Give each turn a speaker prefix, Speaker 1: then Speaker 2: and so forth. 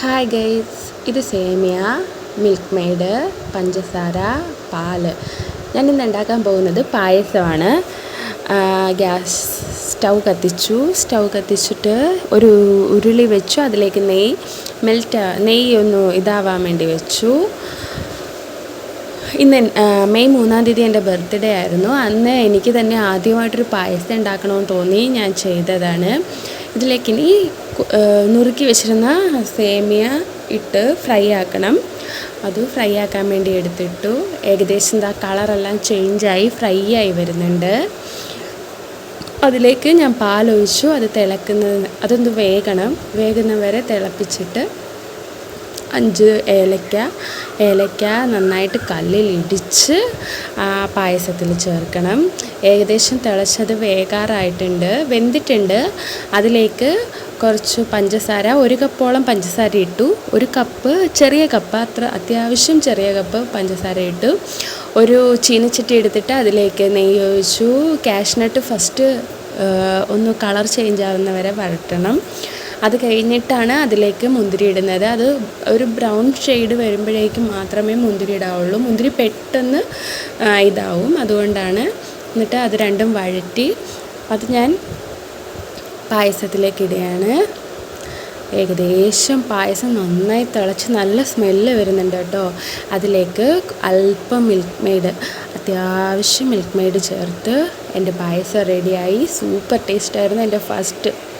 Speaker 1: Hi guys ഇത് സേമിയ milk made പഞ്ചസാര പാൽ. ഞാൻ ഇന്ന് ഉണ്ടാക്കാൻ പോകുന്നത് പായസമാണ്. ഗ്യാസ് സ്റ്റൗ കത്തിച്ചു. സ്റ്റൗ കത്തിച്ചിട്ട് ഒരു ഉരുളി വെച്ചു. അതിലേക്ക് നെയ്യ് മെൽറ്റ് നെയ്യ് ഒന്ന് ഇതാവാൻ വേണ്ടി വെച്ചു. ഇന്ന് മെയ് മൂന്നാം തീയതി എന്റെ ബർത്ത്ഡേ ആയിരുന്നു. അന്ന് എനിക്ക് തന്നെ ആദ്യമായിട്ടൊരു പായസം ഉണ്ടാക്കണമെന്ന് തോന്നി. ഞാൻ ചെയ്തതാണ്. ഇതിലേക്ക് ഇനി നുറുക്കി വെച്ചിരുന്ന സേമിയ ഇട്ട് ഫ്രൈ ആക്കണം. അത് ഫ്രൈ ആക്കാൻ വേണ്ടി എടുത്തിട്ടു. ഏകദേശം എന്താ കളറെല്ലാം ചേഞ്ചായി ഫ്രൈ ആയി വരുന്നുണ്ട്. അതിലേക്ക് ഞാൻ പാലൊഴിച്ചു. അത് തിളക്കുന്നത് അതൊന്ന് വേകണം? വേകുന്ന വരെ തിളപ്പിച്ചിട്ട് അഞ്ച് ഏലക്ക ഏലക്ക നന്നായിട്ട് കല്ലിൽ ഇടിച്ച് പായസത്തിൽ ചേർക്കണം. ഏകദേശം തിളച്ചത് വേകാറായിട്ടുണ്ട്. വെന്തിട്ടുണ്ട്. അതിലേക്ക് കുറച്ച് പഞ്ചസാര ഒരു കപ്പോളം പഞ്ചസാര ഇട്ടു. ഒരു കപ്പ് ചെറിയ കപ്പ് അത്ര അത്യാവശ്യം ചെറിയ കപ്പ് പഞ്ചസാര ഇട്ടു. ഒരു ചീനച്ചട്ടി എടുത്തിട്ട് അതിലേക്ക് നെയ്യ് ഒഴിച്ചു. കാഷ്നട്ട് ഫസ്റ്റ് ഒന്ന് കളർ ചേഞ്ച് ആവുന്നവരെ വരട്ടണം. അത് കഴിഞ്ഞിട്ടാണ് അതിലേക്ക് മുന്തിരി ഇടുന്നത് അത് ഒരു ബ്രൗൺ ഷെയ്ഡ് വരുമ്പോഴേക്കും മാത്രമേ മുന്തിരി ഇടാവുള്ളൂ മുന്തിരി പെട്ടെന്ന് ഇതാവും. അതുകൊണ്ടാണ് എന്നിട്ട് അത് രണ്ടും വഴറ്റി. അത് ഞാൻ പായസത്തിലേക്ക് ഇടുകയാണ്. ഏകദേശം പായസം നന്നായി തിളച്ച് നല്ല സ്മെല്ല് വരുന്നുണ്ട് കേട്ടോ. അതിലേക്ക് അല്പം മിൽക്ക് മെയ്ഡ് അത്യാവശ്യം മിൽക്ക് മെയ്ഡ് ചേർത്ത് എന്റെ പായസം റെഡിയായി സൂപ്പർ ടേസ്റ്റായിരുന്നു എന്റെ ഫസ്റ്റ്